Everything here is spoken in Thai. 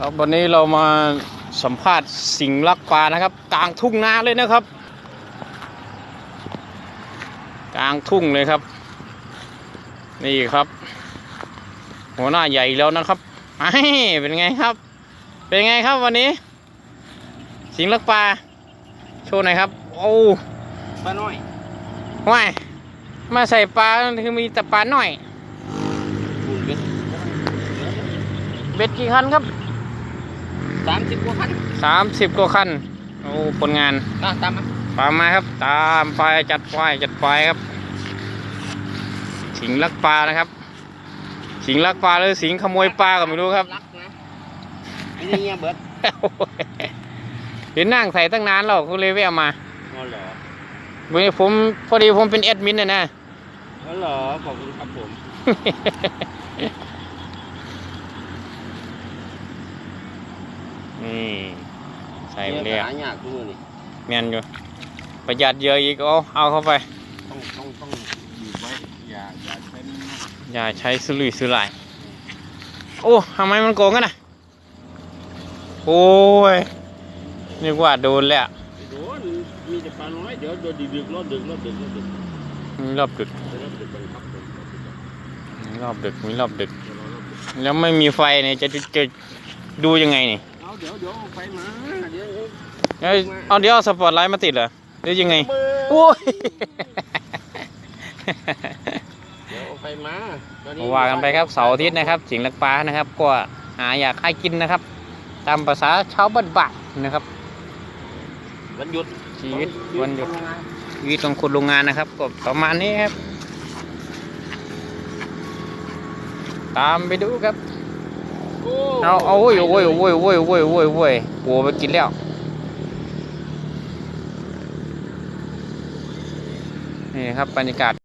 ครับวันนี้เรามาสัมภาษณ์สิงห์ลักปลานะครับ กลางทุ่งนาเลยนะครับ กลางทุ่งเลยครับ นี่ครับ หัวหน้าใหญ่แล้วนะครับไอ้เป็นไงครับ เป็นไงครับวันนี้ สิงห์ลักปลาโชว์หน่อยครับ โอ้ปลาน้อยว่ายมาใส่ปลาคือมีแต่ปลาหน่อยบุญเบ็ดเบ็ดกี่คันครับ สามสิบกว่าพันสามสิบกว่าคันโอ้ผลงานตามตามมาตามมาครับ ตามไปจัดไปจัดไปครับ สิงห์ลักปลานะครับ สิงห์ลักปลาหรือสิงห์ขโมยปลาก็ไม่รู้ครับรักนะไอ้นี่เงี้ยเบิดเห็นนั่งใส่ตั้งนานแล้วก็เลยแวะมาอ๋อเหรอวันนี้ผมพอดีผมเป็นแอดมินนะนะอ๋อเหรอขอบคุณครับผม นี่ใส่ไปเลยหายากทุกมือนี่แมนอยู่ประหยัดเยอะอีกเอาเอาเข้าไป ต้องต้องต้องบีบไว้อย่าอย่าใช้มันมากอย่าใช้สุรุ่ยสุร่ายโอ้ทำไมมันโกงกันนะโอ้ยนึกว่าโดนแล้วโดนมีแต่ปลาน้อยเดี๋ยวโดนดึกๆรอบดึกรอบดึกรอบดึกมีรอบดึกรอบดึกบังคับผมมีรอบดึกมีรอบดึก เดี๋ยวรอรอบดึกแล้วไม่มีไฟเนี่ยจะจะจะดูยังไงนี่ เอาเดี๋ยวเดี๋ยวเอาไฟมาเดี๋ยวเอ้ยเอาเดี๋ยวเอาสปอตไลท์มาติดเหรอหรือยังไงเบอร์โอ้ยเดี๋ยวเอาไฟมาตอนนี้ว่ากันไปครับเสาร์อาทิตย์นะครับสิงห์ลักปลานะครับ ก็หาอยากให้กินนะครับ ตามภาษาชาวบ้านบ้านๆนะครับวันหยุดชีวิตวันหยุดชีวิตของคนโรงงานนะครับ ก็ประมาณนี้ครับ ตามไปดูครับโอ้ เอาเอาโอ้ยโอ้ยโอ้ยโอ้ยโอ้ยโอ้ยโอ้ยโอ้ไปกินแล้วนี่ครับบรรยากาศ